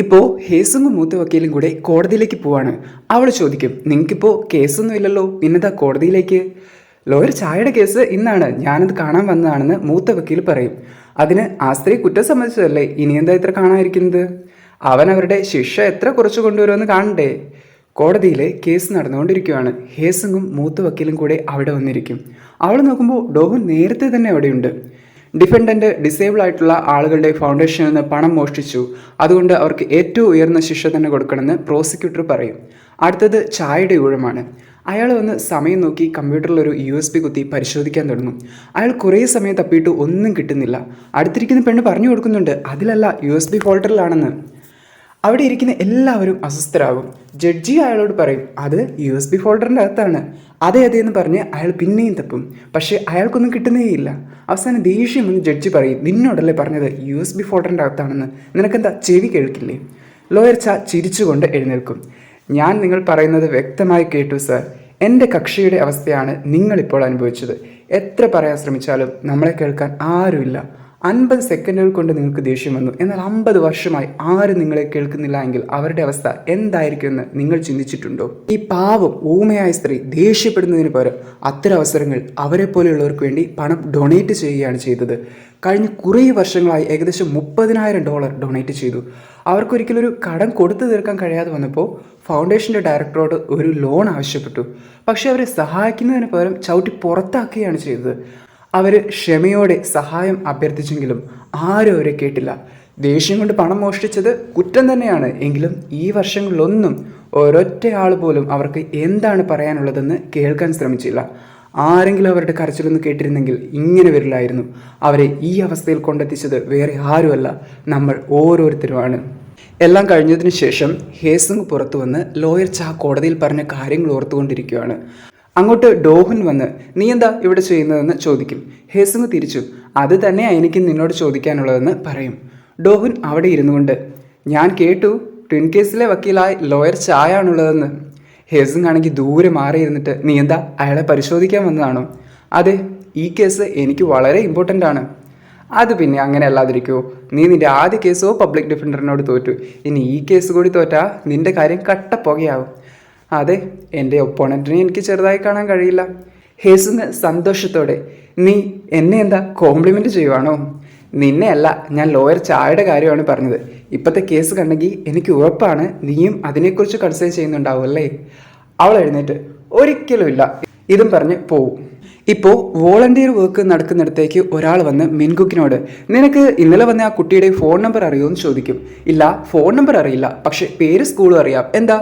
ഇപ്പോൾ ഹേസുങ്ങും മൂത്ത വക്കീലും കൂടെ കോടതിയിലേക്ക് പോവാണ്. അവൾ ചോദിക്കും നിങ്ങൾക്കിപ്പോൾ കേസൊന്നും ഇല്ലല്ലോ പിന്നെന്താ കോടതിയിലേക്ക്? ലോയർ ചായയുടെ കേസ് ഇന്നാണ്. ഞാനത് കാണാൻ വന്നതാണെന്ന് മൂത്ത വക്കീൽ പറയും. അതിന് ആ സ്ത്രീ കുറ്റം സമ്മതിച്ചതല്ലേ? ഇനി എന്താ ഇത്ര കാണാതിരിക്കുന്നത്? അവൻ അവരുടെ ശിക്ഷ എത്ര കുറച്ച് കൊണ്ടുവരുമെന്ന് കാണണ്ടേ? കോടതിയിൽ കേസ് നടന്നുകൊണ്ടിരിക്കുകയാണ് ഹേസങ്ങും മൂത്ത വക്കീലും കൂടെ അവിടെ വന്നിരിക്കും. അവൾ നോക്കുമ്പോൾ ഡോഹു നേരത്തെ തന്നെ അവിടെയുണ്ട്. ഡിഫൻഡന്റ് ഡിസേബിൾ ആയിട്ടുള്ള ആളുകളുടെ ഫൗണ്ടേഷനിൽ നിന്ന് പണം മോഷ്ടിച്ചു. അതുകൊണ്ട് അവർക്ക് ഏറ്റവും ഉയർന്ന ശിക്ഷ തന്നെ കൊടുക്കണമെന്ന് പ്രോസിക്യൂട്ടർ പറയും. അടുത്തത് ചായയുടെ ഊഴമാണ്. അയാൾ വന്ന് സമയം നോക്കി കമ്പ്യൂട്ടറിൽ ഒരു യു എസ് പി കുത്തി പരിശോധിക്കാൻ തുടങ്ങും. അയാൾ കുറേ സമയം തപ്പിയിട്ട് ഒന്നും കിട്ടുന്നില്ല. അടുത്തിരിക്കുന്ന പെണ്ണ് പറഞ്ഞു കൊടുക്കുന്നുണ്ട് അതിലല്ല യു എസ് ബി ഫോൾഡറിലാണെന്ന് അവിടെ ഇരിക്കുന്ന എല്ലാവരും അസ്വസ്ഥരാകും. ജഡ്ജി അയാളോട് പറയും അത് യു എസ് ബി ഫോൾഡറിന്റെ അകത്താണ്. അതെ അതെ എന്ന് പറഞ്ഞ് അയാൾ പിന്നെയും തപ്പും. പക്ഷേ അയാൾക്കൊന്നും കിട്ടുന്നേയില്ല. അവസാനം ദേഷ്യം എന്ന് ജഡ്ജി പറയും നിന്നോടല്ലേ പറഞ്ഞത്? യു എസ് ബി ഫോട്ടോന്റെ അകത്താണെന്ന്. നിനക്കെന്താ ചെവി കേൾക്കില്ലേ? ലോയർ ച ചിരിച്ചുകൊണ്ട് എഴുന്നേൽക്കും. ഞാൻ നിങ്ങൾ പറയുന്നത് വ്യക്തമായി കേട്ടു സർ. എന്റെ കക്ഷിയുടെ അവസ്ഥയാണ് നിങ്ങളിപ്പോൾ അനുഭവിച്ചത്. എത്ര പറയാൻ ശ്രമിച്ചാലും നമ്മളെ കേൾക്കാൻ ആരുമില്ല. അൻപത് സെക്കൻഡുകൾ കൊണ്ട് നിങ്ങൾക്ക് ദേഷ്യം വന്നു. എന്നാൽ അമ്പത് വർഷമായി ആരും നിങ്ങളെ കേൾക്കുന്നില്ല എങ്കിൽ അവരുടെ അവസ്ഥ എന്തായിരിക്കുമെന്ന് നിങ്ങൾ ചിന്തിച്ചിട്ടുണ്ടോ? ഈ പാവം ഊമയായ സ്ത്രീ ദേഷ്യപ്പെടുന്നതിന് പകരം അത്തരം അവസരങ്ങൾ അവരെ പോലെയുള്ളവർക്ക് വേണ്ടി പണം ഡൊണേറ്റ് ചെയ്യുകയാണ് ചെയ്തത്. കഴിഞ്ഞ കുറേ വർഷങ്ങളായി ഏകദേശം മുപ്പതിനായിരം ഡോളർ ഡൊണേറ്റ് ചെയ്തു. അവർക്കൊരിക്കലും ഒരു കടം കൊടുത്തു തീർക്കാൻ കഴിയാതെ വന്നപ്പോൾ ഫൗണ്ടേഷന്റെ ഡയറക്ടറോട് ഒരു ലോൺ ആവശ്യപ്പെട്ടു. പക്ഷേ അവരെ സഹായിക്കുന്നതിന് പകരം ചവിട്ടി പുറത്താക്കുകയാണ് ചെയ്തത്. അവർ ക്ഷമയോടെ സഹായം അഭ്യർത്ഥിച്ചെങ്കിലും ആരും അവരെ കേട്ടില്ല. ദേഷ്യം കൊണ്ട് പണം മോഷ്ടിച്ചത് കുറ്റം തന്നെയാണ്. എങ്കിലും ഈ വർഷങ്ങളിലൊന്നും ഒരൊറ്റയാൾ പോലും അവർക്ക് എന്താണ് പറയാനുള്ളതെന്ന് കേൾക്കാൻ ശ്രമിച്ചില്ല. ആരെങ്കിലും അവരുടെ കരച്ചിലൊന്ന് കേട്ടിരുന്നെങ്കിൽ ഇങ്ങനെ വരില്ലായിരുന്നു. അവരെ ഈ അവസ്ഥയിൽ കൊണ്ടെത്തിച്ചത് വേറെ ആരുമല്ല നമ്മൾ ഓരോരുത്തരുമാണ്. എല്ലാം കഴിഞ്ഞതിന് ശേഷം ഹേസുങ് പുറത്തു വന്ന് ലോയർ ചാ കോടതിയിൽ പറഞ്ഞ കാര്യങ്ങൾ ഓർത്തുകൊണ്ടിരിക്കുകയാണ്. അങ്ങോട്ട് ഡോഹൻ വന്ന് നീ എന്താ ഇവിടെ ചെയ്യുന്നതെന്ന് ചോദിക്കും. ഹേസുങ് തിരിച്ചു അത് തന്നെയാണ് എനിക്ക് നിന്നോട് ചോദിക്കാനുള്ളതെന്ന് പറയും. ഡോഹൻ അവിടെ ഇരുന്നു കൊണ്ട് ഞാൻ കേട്ടു ട്വിൻ കേസിലെ വക്കീലായി ലോയർ ചായാണുള്ളതെന്ന്. ഹേസുങ് ആണെങ്കിൽ ദൂരെ മാറിയിരുന്നിട്ട് നീ എന്താ അയാളെ പരിശോധിക്കാൻ വന്നതാണോ? അതെ ഈ കേസ് എനിക്ക് വളരെ ഇമ്പോർട്ടന്റ് ആണ്. അത് പിന്നെ അങ്ങനെ അല്ലാതിരിക്കുമോ നീ നിന്റെ ആദ്യ കേസോ പബ്ലിക് ഡിഫൻഡറിനോട് തോറ്റു. ഇനി ഈ കേസ് കൂടി തോറ്റാ നിന്റെ കാര്യം കട്ടപ്പുകയാവും അതെ എന്റെ ഒപ്പോണന്റിനെ എനിക്ക് ചെറുതായി കാണാൻ കഴിയില്ല. ഹേസുന്ന് സന്തോഷത്തോടെ നീ എന്നെ എന്താ കോംപ്ലിമെന്റ് ചെയ്യുവാണോ? നിന്നെ അല്ല ഞാൻ ലോയർ ചായയുടെ കാര്യമാണ് പറഞ്ഞത്. ഇപ്പോഴത്തെ കേസ് കണ്ടെങ്കിൽ എനിക്ക് ഉറപ്പാണ് നീയും അതിനെക്കുറിച്ച് കൺസേൺ ചെയ്യുന്നുണ്ടാവും അല്ലേ? അവൾ എഴുന്നേറ്റ് ഒരിക്കലുമില്ല ഇതും പറഞ്ഞ് പോവും. ഇപ്പോൾ വോളണ്ടിയർ വർക്ക് നടക്കുന്നിടത്തേക്ക് ഒരാൾ വന്ന് മിൻകുക്കിനോട് നിനക്ക് ഇന്നലെ വന്ന ആ കുട്ടിയുടെ ഫോൺ നമ്പർ അറിയുമോ? എന്ന് ചോദിക്കും. ഇല്ല ഫോൺ നമ്പർ അറിയില്ല പക്ഷേ പേര് സ്കൂളും അറിയാം. എന്താ?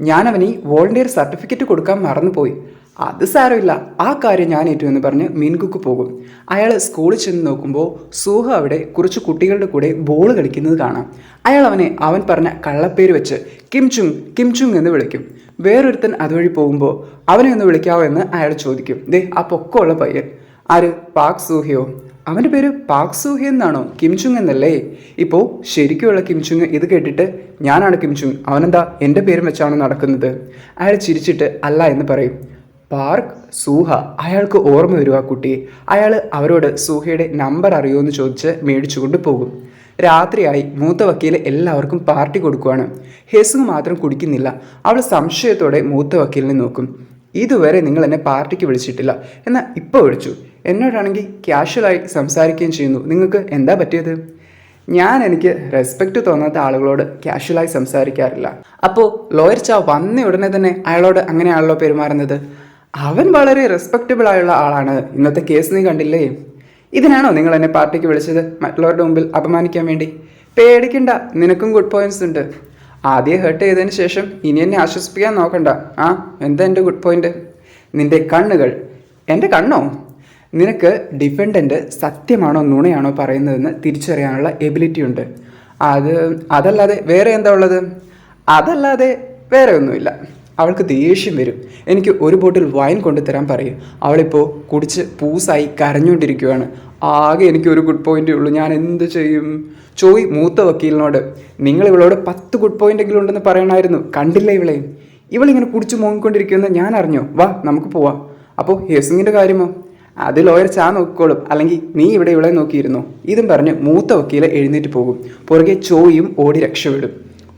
ഞാൻ അവന് വോളണ്ടിയർ സർട്ടിഫിക്കറ്റ് കൊടുക്കാൻ മറന്നുപോയി. അത് സാരമില്ല. ആ കാര്യം ഞാൻ ഏറ്റു എന്ന് പറഞ്ഞ് മീൻകുക്ക് പോകും. അയാൾ സ്കൂളിൽ ചെന്ന് നോക്കുമ്പോൾ സൂഹ അവിടെ കുറച്ച് കുട്ടികളുടെ കൂടെ ബോൾ കളിക്കുന്നത് കാണാം. അയാൾ അവനെ അവൻ പറഞ്ഞ കള്ളപ്പേര് വെച്ച് കിംചുങ് കിംചുങ് എന്ന് വിളിക്കും. വേറൊരുത്തൻ അതുവഴി പോകുമ്പോൾ അവനെ ഒന്ന് വിളിക്കാവോ എന്ന് അയാൾ ചോദിക്കും. ദേ ആ പൊക്കമുള്ള പയ്യൻ. ആര്? പാക് സൂഹയോ? അവന്റെ പേര് പാക് സൂഹി എന്നാണോ? കിംചുങ് എന്നല്ലേ? ഇപ്പോൾ ശരിക്കുമുള്ള കിംചുങ് ഇത് കേട്ടിട്ട് ഞാനാണ് കിംചുങ് അവനെന്താ എന്റെ പേരും വെച്ചാണ് നടക്കുന്നത്? അയാൾ ചിരിച്ചിട്ട് അല്ല എന്ന് പറയും. പാർക്ക് സൂഹ അയാൾക്ക് ഓർമ്മ വരും കുട്ടി. അയാൾ അവരോട് സൂഹയുടെ നമ്പർ അറിയുമോ എന്ന് ചോദിച്ച് മേടിച്ചുകൊണ്ട് പോകും. രാത്രിയായി മൂത്ത വക്കീൽ എല്ലാവർക്കും പാർട്ടി കൊടുക്കുവാണ്. ഹെസുങ് മാത്രം കുടിക്കുന്നില്ല. അവൾ സംശയത്തോടെ മൂത്ത വക്കീലിനെ നോക്കും. ഇതുവരെ നിങ്ങൾ എന്നെ പാർട്ടിക്ക് വിളിച്ചിട്ടില്ല. എന്നാൽ ഇപ്പോൾ വിളിച്ചു? എന്നോടാണെങ്കിൽ ക്യാഷ്വലായി സംസാരിക്കുകയും ചെയ്യുന്നു. നിങ്ങൾക്ക് എന്താ പറ്റിയത്? ഞാൻ എനിക്ക് റെസ്പെക്റ്റ് തോന്നാത്ത ആളുകളോട് ക്യാഷ്വലായി സംസാരിക്കാറില്ല. അപ്പോൾ ലോയർ ചാ വന്ന ഉടനെ തന്നെ അയാളോട് അങ്ങനെയാണല്ലോ പെരുമാറുന്നത്? അവൻ വളരെ റെസ്പെക്റ്റബിൾ ആയുള്ള ആളാണ്. ഇന്നത്തെ കേസ് നീ കണ്ടില്ലേ? ഇതിനാണോ നിങ്ങൾ എന്നെ പാർട്ടിക്ക് വിളിച്ചത്? മറ്റുള്ളവരുടെ മുമ്പിൽ അപമാനിക്കാൻ വേണ്ടി? പേടിക്കണ്ട നിനക്കും ഗുഡ് പോയിന്റ്സ് ഉണ്ട്. ആദ്യം ഹേർട്ട് ചെയ്തതിന് ശേഷം ഇനി എന്നെ ആശ്വസിപ്പിക്കാൻ നോക്കണ്ട. ആ എന്താ എന്റെ ഗുഡ് പോയിന്റ് നിന്റെ കണ്ണുകൾ. എന്റെ കണ്ണോ? നിനക്ക് ഡിഫൻഡന്റ് സത്യമാണോ നുണയാണോ പറയുന്നതെന്ന് തിരിച്ചറിയാനുള്ള എബിലിറ്റി ഉണ്ട്. അത് അതല്ലാതെ വേറെ എന്താ ഉള്ളത്? അതല്ലാതെ വേറെ ഒന്നുമില്ല. അവൾക്ക് ദേഷ്യം വരും. എനിക്ക് ഒരു ബോട്ടിൽ വൈൻ കൊണ്ടുതരാൻ പറയും. അവളിപ്പോൾ കുടിച്ച് പൂസായി കരഞ്ഞുകൊണ്ടിരിക്കുകയാണ് ആകെ എനിക്ക് ഒരു ഗുഡ് പോയിന്റേ ഉള്ളൂ. ഞാൻ എന്ത് ചെയ്യും? ചോയ് മൂത്ത വക്കീലിനോട് നിങ്ങൾ ഇവളോട് പത്ത് ഗുഡ് പോയിന്റെങ്കിലും ഉണ്ടെന്ന് പറയണമായിരുന്നു കണ്ടില്ല ഇവളെ? ഇവളിങ്ങനെ കുടിച്ച് മോങ്ങിക്കൊണ്ടിരിക്കുമെന്ന് ഞാൻ അറിഞ്ഞോ. വാ നമുക്ക് പോവാം. അപ്പോൾ ഹേസിങ്ങിന്റെ കാര്യമോ? അത് ലോയർ ചാ നോക്കിക്കോളും. അല്ലെങ്കിൽ നീ ഇവിടെ ഇവിടെ നോക്കിയിരുന്നു? ഇതും പറഞ്ഞ് മൂത്ത വക്കീൽ എഴുന്നേറ്റ് പോകും. പുറകെ ചോയും ഓടി രക്ഷപ്പെടും.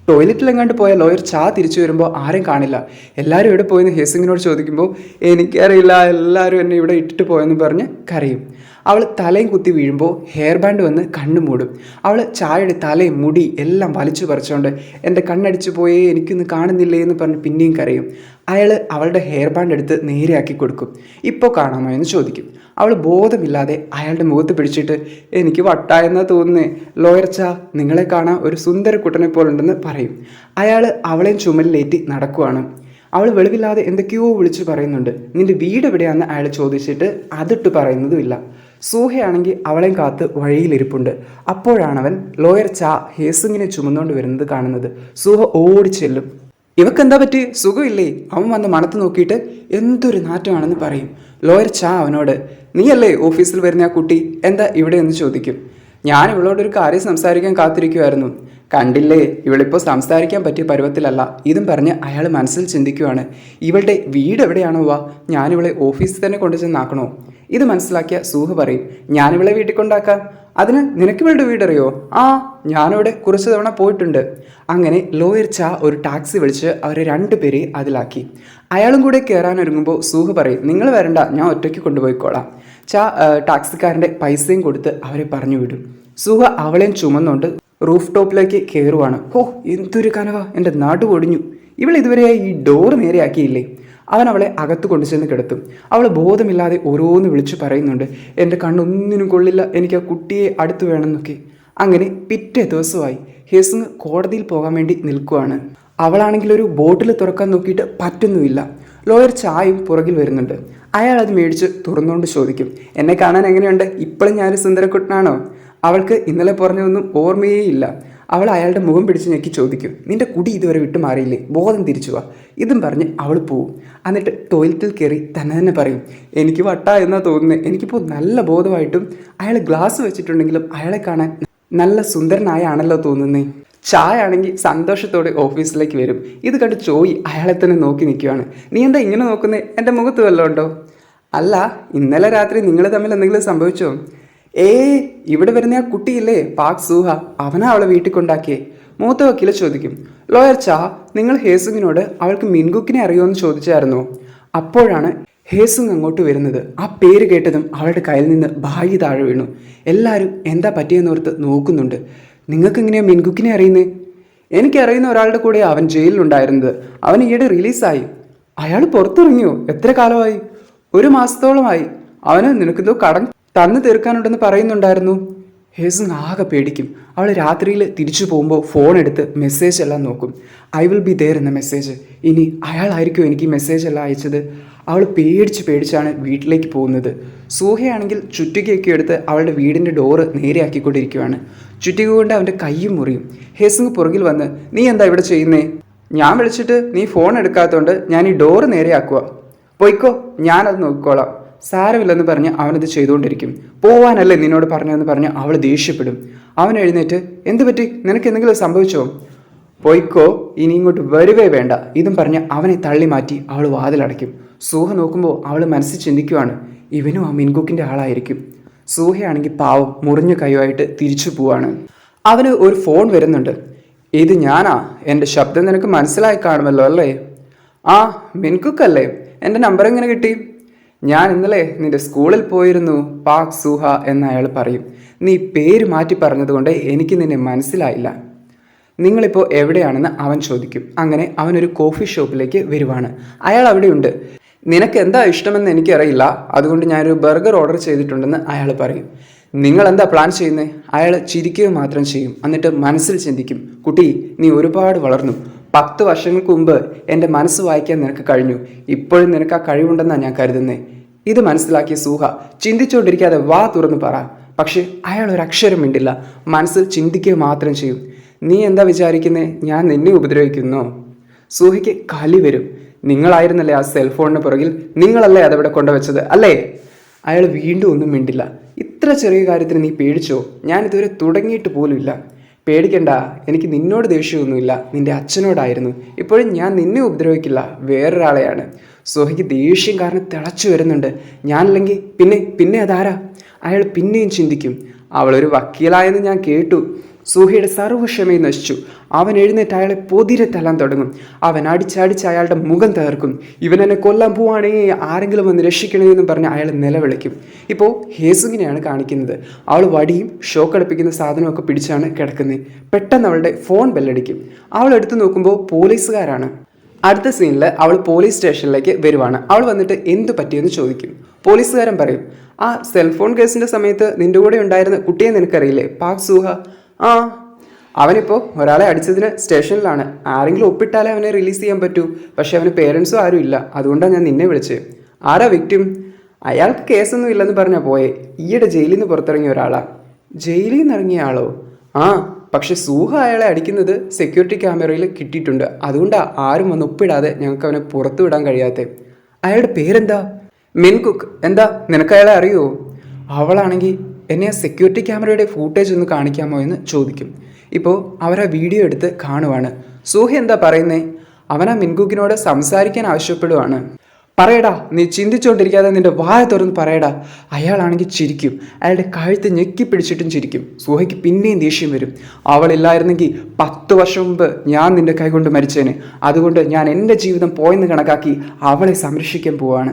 ടോയ്ലറ്റിലെങ്ങാണ്ട് പോയ ലോയർ ചാ തിരിച്ചു വരുമ്പോൾ ആരും കാണില്ല. എല്ലാവരും ഇവിടെ പോയെന്ന് ഹേസിങ്ങിനോട് ചോദിക്കുമ്പോൾ എനിക്കറിയില്ല എല്ലാവരും എന്നെ ഇവിടെ ഇട്ടിട്ട് പോയെന്ന് പറഞ്ഞ് കരയും. അവൾ തലയും കുത്തി വീഴുമ്പോൾ ഹെയർ ബാൻഡ് വന്ന് കണ്ണു മൂടും. അവൾ ചായയുടെ തലയും മുടി എല്ലാം വലിച്ചു പറിച്ചുകൊണ്ട് എന്റെ കണ്ണടിച്ചു പോയേ എനിക്കൊന്ന് കാണുന്നില്ലേ എന്ന് പറഞ്ഞ് പിന്നെയും കരയും. അയാൾ അവളുടെ ഹെയർ ബാൻഡ് എടുത്ത് നേരെയാക്കി കൊടുക്കും. ഇപ്പോൾ കാണാമോ എന്ന് ചോദിക്കും. അവൾ ബോധമില്ലാതെ അയാളുടെ മുഖത്ത് പിടിച്ചിട്ട് എനിക്ക് വട്ടായെന്നാ തോന്നുന്നേ. ലോയർച്ച നിങ്ങളെ കാണാൻ ഒരു സുന്ദര കുട്ടനെ പോലുണ്ടെന്ന് പറയും. അയാൾ അവളെയും ചുമലിലേറ്റി നടക്കുവാണ്. അവൾ വെളിവില്ലാതെ എന്തൊക്കെയോ വിളിച്ചു പറയുന്നുണ്ട്. നിന്റെ വീട് എവിടെയാണെന്ന് അയാൾ ചോദിച്ചിട്ട് അതിട്ട് പറയുന്നതുമില്ല. സൂഹയാണെങ്കിൽ അവളെയും കാത്ത് വഴിയിലിരിപ്പുണ്ട്. അവൻ ലോയർ ചാ ഹേസുങ്ങിനെ ചുമന്നുകൊണ്ട് വരുന്നത് കാണുന്നത്. സൂഹ ഓടി ചെല്ലും ഇവക്കെന്താ പറ്റി? സുഖമില്ലേ? അവൻ വന്ന് മണത്ത് നോക്കിയിട്ട് എന്തൊരു നാറ്റമാണെന്ന് പറയും. ലോയർ ചാ അവനോട് നീയല്ലേ ഓഫീസിൽ വരുന്ന ആ കുട്ടി? എന്താ ഇവിടെ എന്ന് ചോദിക്കും. ഞാൻ ഇവളോട് ഒരു കാര്യം സംസാരിക്കാൻ കാത്തിരിക്കുമായിരുന്നു കണ്ടില്ലേ ഇവളിപ്പോൾ സംസാരിക്കാൻ പറ്റിയ പരുവത്തിലല്ല. ഇതും പറഞ്ഞ് അയാൾ മനസ്സിൽ ചിന്തിക്കുവാണ്. ഇവളുടെ വീട് എവിടെയാണോ വാ? ഞാനിവളെ ഓഫീസിൽ തന്നെ കൊണ്ടു ചെന്നാക്കണോ ഇത് മനസ്സിലാക്കിയ സൂഹ പറയും. ഞാനിവളെ വീട്ടിൽ കൊണ്ടാക്കാം. അതിന് നിനക്ക് വേണ്ട വീടറിയോ? ആ ഞാനിവിടെ കുറച്ച് തവണ പോയിട്ടുണ്ട്. അങ്ങനെ ലോയർ ചാ ഒരു ടാക്സി വിളിച്ച് അവരെ രണ്ടുപേരെ അതിലാക്കി. അയാളും കൂടെ കയറാൻ ഒരുങ്ങുമ്പോൾ സൂഹ പറയും നിങ്ങൾ വരണ്ട ഞാൻ ഒറ്റയ്ക്ക് കൊണ്ടുപോയിക്കോളാം. ചാ ടാക്സിക്കാരന്റെ പൈസയും കൊടുത്ത് അവരെ പറഞ്ഞു വിടും. സുഹ അവളെയും ചുമന്നുകൊണ്ട് റൂഫ് ടോപ്പിലേക്ക് കയറുവാണ് ഹോ എന്തൊരു കനവ എന്റെ നാട് പൊടിഞ്ഞു. ഇവൾ ഇതുവരെയായി ഈ ഡോർ നേരെയാക്കിയില്ലേ? അവൻ അവളെ അകത്ത് കൊണ്ടുചെന്ന് കിടത്തും. അവൾ ബോധമില്ലാതെ ഓരോന്ന് വിളിച്ചു പറയുന്നുണ്ട്. എന്റെ കണ്ണൊന്നിനും കൊള്ളില്ല. എനിക്ക് ആ കുട്ടിയെ അടുത്ത് വേണമെന്നൊക്കെ. അങ്ങനെ പിറ്റേ ദിവസമായി ഹേസുങ് കോടതിയിൽ പോകാൻ വേണ്ടി നിൽക്കുവാണ്. അവളാണെങ്കിൽ ഒരു ബോട്ടിൽ തുറക്കാൻ നോക്കിയിട്ട് പറ്റുന്നുമില്ല. ലോയർ ചായയും പുറകിൽ വരുന്നുണ്ട്. അയാൾ അത് മേടിച്ച് തുറന്നുകൊണ്ട് ചോദിക്കും എന്നെ കാണാൻ എങ്ങനെയുണ്ട്? ഇപ്പോഴും ഞാനൊരു സുന്ദരക്കുട്ടനാണോ? അവൾക്ക് ഇന്നലെ പറഞ്ഞതൊന്നും ഓർമ്മയേ ഇല്ല അവൾ അയാളുടെ മുഖം പിടിച്ച് ഞെക്കി ചോദിക്കും നിന്റെ കുടി ഇതുവരെ വിട്ടു മാറിയില്ലേ? ബോധം തിരിച്ചു വാ. ഇതും പറഞ്ഞ് അവൾ പോവും. എന്നിട്ട് ടോയ്ലറ്റിൽ കയറി തന്നെ തന്നെ പറയും എനിക്ക് വട്ട എന്നാ തോന്നുന്നത് എനിക്കിപ്പോൾ നല്ല ബോധമായിട്ടും അയാൾ ഗ്ലാസ് വെച്ചിട്ടുണ്ടെങ്കിലും അയാളെ കാണാൻ നല്ല സുന്ദരനായാണല്ലോ തോന്നുന്നേ. ചായ ആണെങ്കിൽ സന്തോഷത്തോടെ ഓഫീസിലേക്ക് വരും. ഇത് കണ്ട് ചോയി അയാളെ തന്നെ നോക്കി നിൽക്കുകയാണ് നീ എന്താ ഇങ്ങനെ നോക്കുന്നത് എന്റെ മുഖത്ത് വല്ലതും ഉണ്ടോ? അല്ല ഇന്നലെ രാത്രി നിങ്ങൾ തമ്മിൽ എന്തെങ്കിലും സംഭവിച്ചോ? ഏ ഇവിടെ വരുന്ന ആ കുട്ടിയില്ലേ? പാക് സൂഹ അവനാ അവളെ വീട്ടിൽ കൊണ്ടാക്കിയേ. മൂത്ത വക്കീല ചോദിക്കും ലോയർ ചാ നിങ്ങൾ ഹേസുങ്ങിനോട് അവൾക്ക് മിൻകുക്കിനെ അറിയുമെന്ന് ചോദിച്ചായിരുന്നു. അപ്പോഴാണ് ഹേസുങ് അങ്ങോട്ട് വരുന്നത്. ആ പേര് കേട്ടതും അവളുടെ കയ്യിൽ നിന്ന് ഭാഗ്യ താഴെ വീണു. എല്ലാവരും എന്താ പറ്റിയെന്നോർത്ത് നോക്കുന്നുണ്ട്. നിങ്ങൾക്ക് എങ്ങനെയാ മിൻകുക്കിനെ അറിയുന്നത് എനിക്കറിയുന്ന ഒരാളുടെ കൂടെ അവൻ ജയിലിലുണ്ടായിരുന്നത് അവൻ ഈയിടെ റിലീസായി. അയാൾ പുറത്തിറങ്ങിയോ? എത്ര കാലമായി? ഒരു മാസത്തോളമായി. അവന് നിനക്കെന്തോ കടം തന്നു തീർക്കാനുണ്ടെന്ന് പറയുന്നുണ്ടായിരുന്നു. ഹേസങ് ആകെ പേടിക്കും. അവൾ രാത്രിയിൽ തിരിച്ചു പോകുമ്പോൾ ഫോൺ എടുത്ത് മെസ്സേജ് എല്ലാം നോക്കും. ഐ വിൽ ബി ദെയർ എന്ന മെസ്സേജ് ഇനി അയാളായിരിക്കും എനിക്ക് മെസ്സേജ് എല്ലാം അയച്ചത്? അവൾ പേടിച്ച് പേടിച്ചാണ് വീട്ടിലേക്ക് പോകുന്നത്. സൂഹയാണെങ്കിൽ ചുറ്റികയൊക്കെ എടുത്ത് അവളുടെ വീടിന്റെ ഡോറ് നേരെയാക്കിക്കൊണ്ടിരിക്കുകയാണ് ചുറ്റിക കൊണ്ട് അവന്റെ കൈയും മുറിയും. ഹേസിങ് പുറകിൽ വന്ന് നീ എന്താ ഇവിടെ ചെയ്യുന്നേ? ഞാൻ വിളിച്ചിട്ട് നീ ഫോൺ എടുക്കാത്തതുകൊണ്ട് ഞാൻ ഈ ഡോറ് നേരെയാക്കുക പൊയ്ക്കോ ഞാനത് നോക്കിക്കോളാം. സാരമില്ലെന്ന് പറഞ്ഞ് അവനത് ചെയ്തുകൊണ്ടിരിക്കും. പോവാനല്ലേ നിന്നോട് പറഞ്ഞതെന്ന് പറഞ്ഞ് അവൾ ദേഷ്യപ്പെടും. അവൻ എഴുന്നേറ്റ് എന്ത് പറ്റി? നിനക്ക് എന്തെങ്കിലും സംഭവിച്ചോ? പൊയ്ക്കോ ഇനി ഇങ്ങോട്ട് വരുവേ വേണ്ട. ഇതും പറഞ്ഞ് അവനെ തള്ളി മാറ്റി അവൾ വാതിലടയ്ക്കും. സൂഹ നോക്കുമ്പോൾ അവൾ മനസ്സിൽ ചിന്തിക്കുവാണ് ഇവനും ആ മിൻകുക്കിന്റെ ആളായിരിക്കും. സൂഹയാണെങ്കിൽ പാവം മുറിഞ്ഞ കൈയുമായിട്ട് തിരിച്ചു പോവാണ്. അവന് ഒരു ഫോൺ വരുന്നുണ്ട്. ഇത് ഞാനാ? എന്റെ ശബ്ദം നിനക്ക് മനസ്സിലായി കാണുമല്ലോ അല്ലേ? ആ മിൻകുക്കല്ലേ? എന്റെ നമ്പർ എങ്ങനെ കിട്ടി? ഞാൻ ഇന്നലെ നിന്റെ സ്കൂളിൽ പോയിരുന്നു പാക് സൂഹ എന്ന് അയാൾ പറയും. നീ പേര് മാറ്റി പറഞ്ഞതുകൊണ്ട് എനിക്ക് നിന്നെ മനസ്സിലായില്ല. നിങ്ങളിപ്പോൾ എവിടെയാണെന്ന് അവൻ ചോദിക്കും. അങ്ങനെ അവൻ ഒരു കോഫി ഷോപ്പിലേക്ക് വരുവാണ്. അയാൾ അവിടെയുണ്ട്. നിനക്ക് എന്താ ഇഷ്ടമെന്ന് എനിക്കറിയില്ല. അതുകൊണ്ട് ഞാനൊരു ബർഗർ ഓർഡർ ചെയ്തിട്ടുണ്ടെന്ന് അയാൾ പറയും. നിങ്ങൾ എന്താ പ്ലാൻ ചെയ്യുന്നത് അയാൾ ചിരിക്കുക മാത്രം ചെയ്യും. എന്നിട്ട് മനസ്സിൽ ചിന്തിക്കും. കുട്ടി നീ ഒരുപാട് വളർന്നു. പത്ത് വർഷങ്ങൾക്ക് മുമ്പ് എന്റെ മനസ്സ് വായിക്കാൻ നിനക്ക് കഴിഞ്ഞു. ഇപ്പോഴും നിനക്ക് ആ കഴിവുണ്ടെന്നാണ് ഞാൻ കരുതുന്നത് ഇത് മനസ്സിലാക്കിയ സൂഹ ചിന്തിച്ചുകൊണ്ടിരിക്കാതെ വാ തുറന്നു പറ. പക്ഷേ അയാൾ ഒരു അക്ഷരം മിണ്ടില്ല. മനസ്സിൽ ചിന്തിക്കുക മാത്രം ചെയ്യും. നീ എന്താ വിചാരിക്കുന്നേ? ഞാൻ നിന്നെ ഉപദ്രവിക്കുന്നു. സൂഹയ്ക്ക് കലി വരും. നിങ്ങളായിരുന്നല്ലേ ആ സെൽഫോണിന് പുറകിൽ? നിങ്ങളല്ലേ അതവിടെ കൊണ്ടുവച്ചത്? അല്ലേ? അയാൾ വീണ്ടും ഒന്നും മിണ്ടില്ല. ഇത്ര ചെറിയ കാര്യത്തിന് നീ പേടിച്ചോ? ഞാൻ ഇതുവരെ തുടങ്ങിയിട്ട് പോലുമില്ല. പേടിക്കണ്ട എനിക്ക് നിന്നോട് ദേഷ്യമൊന്നുമില്ല നിന്റെ അച്ഛനോടായിരുന്നു. ഇപ്പോഴും ഞാൻ നിന്നെ ഉപദ്രവിക്കില്ല വേറൊരാളെയാണ്. സോഹയ്ക്ക് ദേഷ്യം കാരണം തിളച്ചു വരുന്നുണ്ട്. ഞാനല്ലെങ്കിൽ പിന്നെ പിന്നെ അതാരാ? അയാൾ പിന്നെയും ചിന്തിക്കും. അവളൊരു വക്കീലായെന്ന് ഞാൻ കേട്ടു. സൂഹയുടെ സർവക്ഷമയും നശിച്ചു. അവൻ എഴുന്നേറ്റ് അയാളെ പൊതിരെ തല്ലാൻ തുടങ്ങും. അവൻ അടിച്ചടിച്ച് അയാളുടെ മുഖം തകർക്കും. ഇവൻ എന്നെ കൊല്ലാൻ പോവുകയാണെങ്കിൽ ആരെങ്കിലും വന്ന് രക്ഷിക്കണേ എന്ന് പറഞ്ഞ് അയാൾ നിലവിളിക്കും. ഇപ്പോൾ ഹേസുങ്ങിനെയാണ് കാണിക്കുന്നത്. അവൾ വടിയും ഷോക്ക് ഷോക്കടുപ്പിക്കുന്ന സാധനമൊക്കെ പിടിച്ചാണ് കിടക്കുന്നത്. പെട്ടെന്ന് അവളുടെ ഫോൺ ബെല്ലടിക്കും. അവൾ എടുത്തു നോക്കുമ്പോൾ പോലീസുകാരാണ്. അടുത്ത സീനിൽ അവൾ പോലീസ് സ്റ്റേഷനിലേക്ക് വരുവാണ്. അവൾ വന്നിട്ട് എന്തു പറ്റിയെന്ന് ചോദിക്കും. പോലീസുകാരൻ പറയും ആ സെൽഫോൺ കേസിന്റെ സമയത്ത് നിന്റെ കൂടെ ഉണ്ടായിരുന്ന കുട്ടിയെ നിനക്കറിയില്ലേ? പാക് സൂഹ. ആ. അവനിപ്പോൾ ഒരാളെ അടിച്ചതിന് സ്റ്റേഷനിലാണ്. ആരെങ്കിലും ഒപ്പിട്ടാലേ അവനെ റിലീസ് ചെയ്യാൻ പറ്റൂ. പക്ഷേ അവന് പേരൻസും ആരും ഇല്ല. അതുകൊണ്ടാണ് ഞാൻ നിന്നെ വിളിച്ചത് ആരാ വിക്ടിം അയാൾക്ക് കേസൊന്നും ഇല്ലെന്ന് പറഞ്ഞാൽ പോയെ. ഈയിടെ ജയിലിൽ നിന്ന് പുറത്തിറങ്ങിയ ഒരാളാ. ജയിലിൽ നിന്ന് ഇറങ്ങിയ ആളോ? ആ പക്ഷെ സൂഹ അയാളെ അടിക്കുന്നത് സെക്യൂരിറ്റി ക്യാമറയിൽ കിട്ടിയിട്ടുണ്ട്. അതുകൊണ്ടാണ് ആരും വന്ന് ഒപ്പിടാതെ ഞങ്ങൾക്ക് അവനെ പുറത്തു വിടാൻ കഴിയാത്തെ. അയാളുടെ പേരെന്താ? മിൻകുക്ക്. എന്താ? നിനക്ക് അയാളെ അറിയുമോ അവളാണെങ്കിൽ എന്നെ ആ സെക്യൂരിറ്റി ക്യാമറയുടെ ഫൂട്ടേജ് ഒന്ന് കാണിക്കാമോ എന്ന് ചോദിക്കും. ഇപ്പോൾ അവർ ആ വീഡിയോ എടുത്ത് കാണുവാണ്. സൂഹി എന്താ പറയുന്നേ? അവൻ ആ മിൻകുക്കിനോട് സംസാരിക്കാൻ ആവശ്യപ്പെടുവാണ്. പറയടാ നീ ചിന്തിച്ചുകൊണ്ടിരിക്കാതെ നിന്റെ വായ തുറന്ന് പറയടാ. അയാളാണെങ്കിൽ ചിരിക്കും. അയാളുടെ കഴുത്ത് ഞെക്കി പിടിച്ചിട്ടും ചിരിക്കും. സുഹയ്ക്ക് പിന്നെയും ദേഷ്യം വരും. അവളില്ലായിരുന്നെങ്കിൽ പത്ത് വർഷം മുമ്പ് ഞാൻ നിന്റെ കൈകൊണ്ട് മരിച്ചേനെ. അതുകൊണ്ട് ഞാൻ എന്റെ ജീവിതം പോയെന്ന് കണക്കാക്കി അവളെ സംരക്ഷിക്കാൻ പോവാണ്.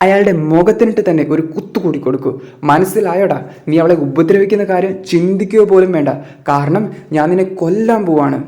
അയാളുടെ മുഖത്തിനിട്ട് തന്നെ ഒരു കുത്തുകൂടി കൊടുക്കൂ. മനസ്സിലായോടാ നീ അവളെ ഉപദ്രവിക്കുന്ന കാര്യം ചിന്തിക്കുക പോലും വേണ്ട. കാരണം ഞാൻ നിന്നെ കൊല്ലാൻ പോവാണ്.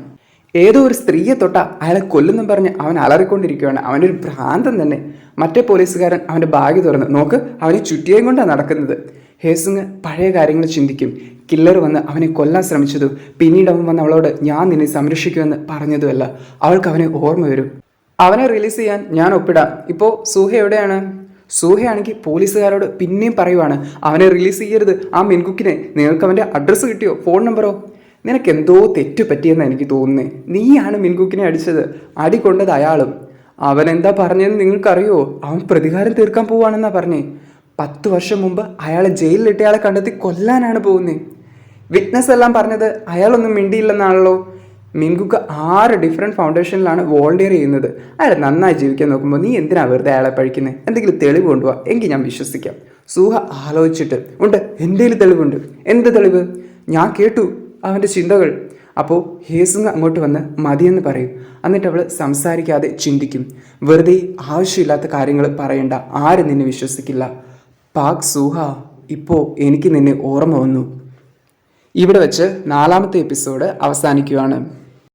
ഏതോ ഒരു സ്ത്രീയെ തൊട്ട അയാളെ കൊല്ലുന്നും പറഞ്ഞ് അവൻ അലറിക്കൊണ്ടിരിക്കുകയാണ്. അവന്റെ ഒരു ഭ്രാന്തം തന്നെ. മറ്റേ പോലീസുകാരൻ അവന്റെ ബാഗ് തുറന്ന് നോക്ക് അവനെ ചുറ്റിയേം കൊണ്ടാണ് നടക്കുന്നത്. ഹേസുങ് പഴയ കാര്യങ്ങൾ ചിന്തിക്കും. കില്ലർ വന്ന് അവനെ കൊല്ലാൻ ശ്രമിച്ചതും പിന്നീട് അവൻ വന്ന് അവളോട് ഞാൻ നിന്നെ സംരക്ഷിക്കുമെന്ന് പറഞ്ഞതുമല്ല. അവൾക്ക് അവനെ ഓർമ്മ വരും. അവനെ റിലീസ് ചെയ്യാൻ ഞാൻ ഒപ്പിടാം. ഇപ്പോൾ സൂഹ എവിടെയാണ്? സൂഹയാണെങ്കിൽ പോലീസുകാരോട് പിന്നെയും പറയുവാണ് അവനെ റിലീസ് ചെയ്യരുത്. ആ മെൻകുക്കിനെ നിങ്ങൾക്ക് അവന്റെ അഡ്രസ്സ് കിട്ടിയോ? ഫോൺ നമ്പറോ നിനക്ക് എന്തോ തെറ്റ് പറ്റിയെന്ന് എനിക്ക് തോന്നുന്നേ. നീയാണ് മിൻകുക്കിനെ അടിച്ചത്. അടി കൊണ്ടത് അയാളും. അവൻ എന്താ പറഞ്ഞതെന്ന് നിങ്ങൾക്കറിയോ? അവൻ പ്രതികാരം തീർക്കാൻ പോവാണെന്നാ പറഞ്ഞേ. പത്ത് വർഷം മുമ്പ് അയാളെ ജയിലിലിട്ടയാളെ കണ്ടെത്തി കൊല്ലാനാണ് പോകുന്നത് വിറ്റ്നസ് എല്ലാം പറഞ്ഞത് അയാളൊന്നും മിണ്ടിയില്ലെന്നാണല്ലോ. മിൻകുക്ക് ആറ് ഡിഫറെന്റ് ഫൗണ്ടേഷനിലാണ് വോളണ്ടിയർ ചെയ്യുന്നത്. അയാൾ നന്നായി ജീവിക്കാൻ നോക്കുമ്പോൾ നീ എന്തിനാണ് വെറുതെ അയാളെ പഴിക്കുന്നത് എന്തെങ്കിലും തെളിവ് കൊണ്ടുപോവാ എങ്കിൽ ഞാൻ വിശ്വസിക്കാം. സൂഹ ആലോചിച്ചിട്ട് ഉണ്ട് എന്തെങ്കിലും തെളിവുണ്ട്? എന്ത് തെളിവ്? ഞാൻ കേട്ടു അവന്റെ ചിന്തകൾ. അപ്പോൾ ഹേസുങ് അങ്ങോട്ട് വന്ന് മതിയെന്ന് പറയും. എന്നിട്ട് അവൾ സംസാരിക്കാതെ ചിന്തിക്കും. വെറുതെ ആവശ്യമില്ലാത്ത കാര്യങ്ങൾ പറയണ്ട. ആരും നിന്നെ വിശ്വസിക്കില്ല. പാക് സൂഹ ഇപ്പോൾ എനിക്ക് നിന്നെ ഓർമ്മ വന്നു. ഇവിടെ വെച്ച് നാലാമത്തെ എപ്പിസോഡ് അവസാനിക്കുകയാണ്